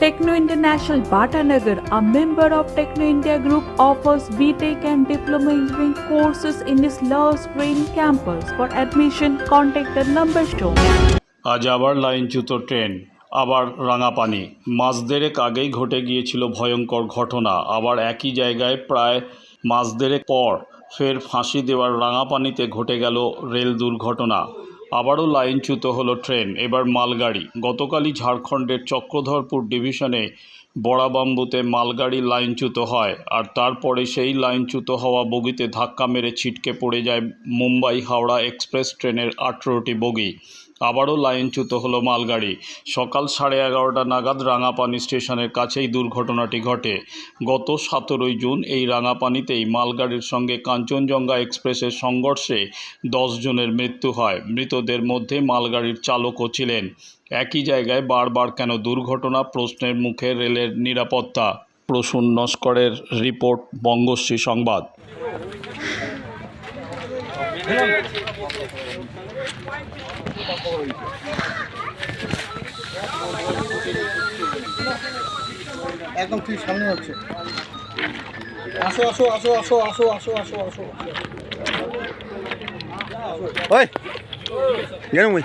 Techno International Bhatanagar, a member of Techno India Group, offers BTEC and Diploma Engineering courses in its Love Green campus. For admission, contact the number shown. আজ আবার লাইনচ্যুত train আবার রাঙাপানি মাস দেড়েক আগেই ঘটে গিয়েছিল ভয়ঙ্কর ঘটনা আবার একই জায়গায় প্রায় মাস দেড়েক পর ফের ফাঁসি দেওয়ার রাঙাপানিতে ঘটে গেল রেল দুর্ঘটনা আবারও লাইনচ্যুত হলো ট্রেন। এবার মালগাড়ি। গতকালই ঝাড়খণ্ডের চক্রধরপুর ডিভিশনে বড়াবাম্বুতে মালগাড়ি লাইনচ্যুত হয় আর তারপরে সেই লাইনচ্যুত হওয়া বগিতে ধাক্কা মেরে ছিটকে পড়ে যায় মুম্বাই হাওড়া এক্সপ্রেস ট্রেনের আঠেরোটি বগি। আবারও লাইনচ্যুত হলো মালগাড়ি। সকাল সাড়ে এগারোটা নাগাদ রাঙাপানি স্টেশনের কাছেই দুর্ঘটনাটি ঘটে। গত সতেরোই জুন এই রাঙাপানিতেই মালগাড়ির সঙ্গে কাঞ্চনজঙ্ঘা এক্সপ্রেসের সংঘর্ষে জনের মৃত্যু হয়। মৃতদের মধ্যে মালগাড়ির চালকও ছিলেন। একই জায়গায় বারবার কেন দুর্ঘটনা? প্রশ্নের মুখে রেলের নিরাপত্তা। প্রসূন নস্করের রিপোর্ট, বঙ্গশ্রী সংবাদ। একদম ঠিক সামনে হচ্ছে। আসো আসো আসো আসো আসো আসো আসো আসো। ওই গেলাম ওই।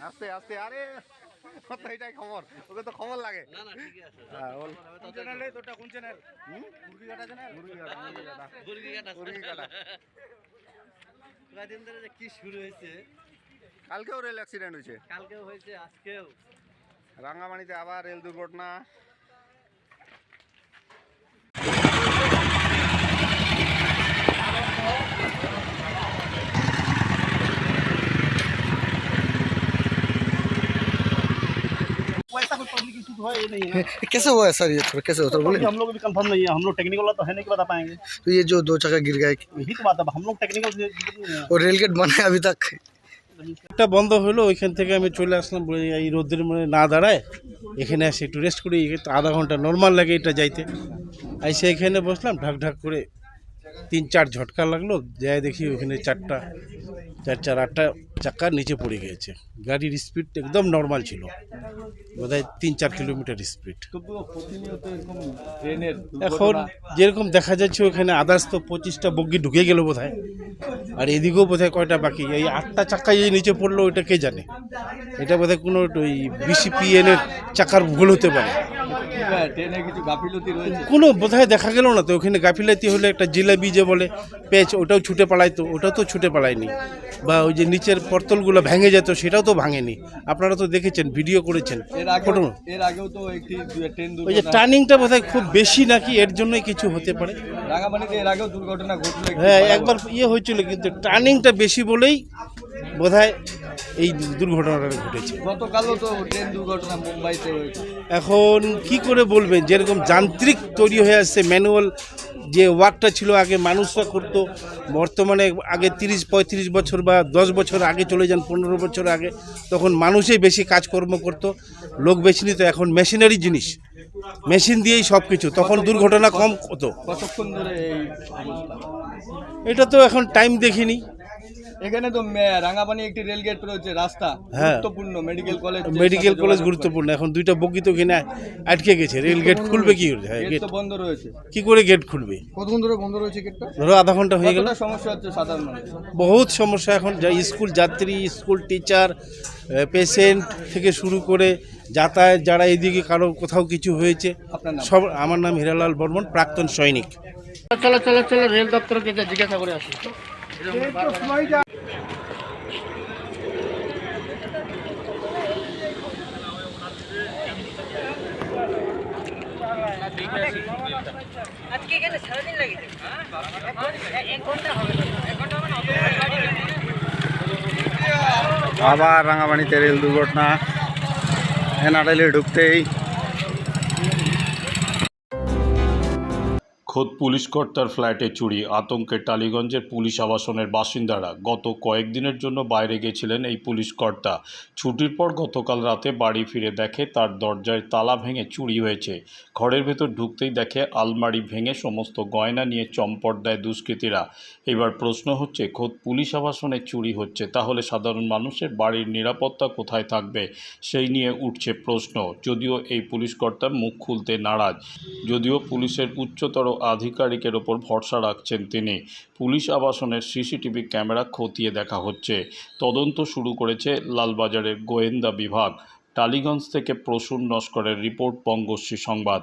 আস্তে আস্তে আরে কত এটাই খবর। ওকে তো খবর লাগে। হ্যাঁ, হুম? মুরগিঘাটা চ্যানেল? মুরগিঘাটা, মুরগিঘাটা। মুরগিঘাটা। কদিন ধরে যে কি শুরু হয়েছে? কালকেও রেল অ্যাক্সিডেন্ট হয়েছে। কালকেও হয়েছে আজকেও। রাঙ্গামাটিতে আবার রেল দুর্ঘটনা। कैसे हुआ है सर ये थोड़ा कैसे होता है बोले हम लोग भी कंफर्म नहीं है हम लोग टेक्निकल वाला तो है नहीं कि बता पाएंगे तो ये जो दो चक्का गिर गए यही तो बात है हम लोग टेक्निकल से नहीं है और रेल गेट बना है अभी तक একটা বন্ধ হলো ওইখান থেকে আমি চলে আসলাম বলে এই রোদের মানে না দাঁড়ায় এখানে এসে একটু রেস্ট করি এখানে তো আধা ঘন্টা নর্মাল লাগে এটা যাইতে এসে এখানে বসলাম ঢাক ঢাক করে তিন চার ঝটকা লাগল যাই দেখি ওখানে চারটা চার চার আটটা চাক্কার নিচে পড়ে গিয়েছে। গাড়ির স্পিড একদম নর্মাল ছিল। বোধহয় তিন চার কিলোমিটার স্পিড এখন যেরকম দেখা যাচ্ছে ওখানে আদার্স তো পঁচিশটা বগি ঢুকে গেল বোধ আর এদিকেও বোধহয় কয়টা বাকি? এই আটটা চাক্কা এই নিচে পড়ল, ওইটা কে জানে? এটা বোধহয় কোনো ওই বিসিপিএন এর চাকার ভুল হতে পারে। ট্রেনে কিছু গাফিলতি রয়েছে কোনো বোধহয় দেখা গেল না তো ওখানে গাফিলাতি হলে একটা জিলাপি যে বলে পেঁচ ওটাও ছুটে পালাইতো ওটাও তো ছুটে পালায়নি। বা ওই যে নিচের পর্তলগুলো ভেঙে যেত সেটাও তো ভাঙেনি। আপনারা তো দেখেছেন ভিডিও করেছেন। ফটো এর আগেও তো একটি ট্রেন ওই যে টার্নিংটা বোধহয় খুব বেশি নাকি এর জন্যই কিছু হতে পারে। রাঙামাটিতে এর আগেও দুর্ঘটনা ঘটলো হ্যাঁ একবার ইয়ে হয়েছিল কিন্তু টার্নিংটা বেশি বলেই বোধহয় এই দুর্ঘটনাটা ঘটেছে। গতকালও তো ট্রেন দুর্ঘটনা মুম্বাইতে হয়েছে। এখন কি করে বলবেন? যেরকম যান্ত্রিক তৈরি হয়ে আসছে ম্যানুয়াল যে ওয়ার্কটা ছিল আগে মানুষরা করতো বর্তমানে আগে তিরিশ পঁয়ত্রিশ বছর বা দশ বছর আগে চলে যান পনেরো বছর আগে তখন মানুষই বেশি কাজকর্ম করতো। লোক বেশি নিত এখন মেশিনারি জিনিস। মেশিন দিয়েই সব কিছু তখন দুর্ঘটনা কম হতো। কতক্ষণ ধরে এটা তো এখন টাইম দেখিনি। এখানে তো রাঙাপানি একটি রেল গেট রয়েছে রাস্তা। হ্যাঁ। গুরুত্বপূর্ণ মেডিকেল কলেজ মেডিকেল কলেজ গুরুত্বপূর্ণ। এখন দুইটা বগি তো ওখানে আটকে গেছে রেল গেট খুলবে কি করে? হ্যাঁ গেট গেট তো বন্ধ রয়েছে। কি করে গেট খুলবে? কতক্ষণ ধরে বন্ধ রয়েছে গেটটা ধরো আধা ঘণ্টা হয়ে গেল। সমস্যা হচ্ছে সাধারণ বহুত সমস্যা এখন যা স্কুল যাত্রী স্কুল টিচার পেশেন্ট থেকে শুরু করে যাতায়াত যারা এদিকে কারও কোথাও কিছু হয়েছে সব আমার নাম হিরালাল বর্মন প্রাক্তন সৈনিক। চলো চলো চলো রেল দপ্তরকে জিজ্ঞাসা করে আসি। আজকে এখানে সারাদিন আবার রাঙামানিতে রেল দুর্ঘটনা। হেনা এনআরএলে ঢুকতেই খোদ পুলিশ কর্তার ফ্ল্যাটে চুরি, আতঙ্কে টালিগঞ্জের পুলিশ আবাসনের বাসিন্দারা গত কয়েকদিনের জন্য বাইরে গেছিলেন এই পুলিশ কর্তা ছুটির পর গতকাল রাতে বাড়ি ফিরে দেখে তার দরজায় তালা ভেঙে চুরি হয়েছে। ঘরের ভেতর ঢুকতেই দেখে আলমারি ভেঙে সমস্ত গয়না নিয়ে চম্পট দেয় দুষ্কৃতীরা। এবার প্রশ্ন হচ্ছে, খোদ পুলিশ আবাসনে চুরি হচ্ছে? তাহলে সাধারণ মানুষের বাড়ির নিরাপত্তা কোথায় থাকবে? সেই নিয়ে উঠছে প্রশ্ন। যদিও এই পুলিশ কর্তা মুখ খুলতে নারাজ। যদিও পুলিশের উচ্চতর আধিকারিকের ওপর ভরসা রাখছেন তিনি। পুলিশ আবাসনের সিসিটিভি ক্যামেরা খতিয়ে দেখা হচ্ছে। তদন্ত শুরু করেছে লালবাজারের গোয়েন্দা বিভাগ। টালিগঞ্জ থেকে প্রসূন নস্করের রিপোর্ট পঙ্গশ্রী সংবাদ।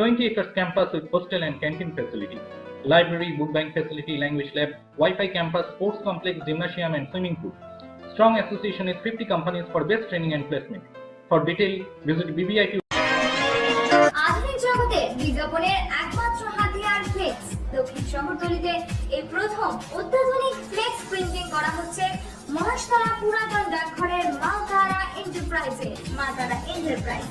20 acres campus with hostel and canteen facility, library, book bank facility, language lab, Wi-Fi campus, sports complex, gymnasium, and swimming pool. Strong association with 50 companies for best training and placement. For detail, visit হচ্ছে মহাশতলা পুরাতন ডাকঘরের এন্টারপ্রাইজে enterprise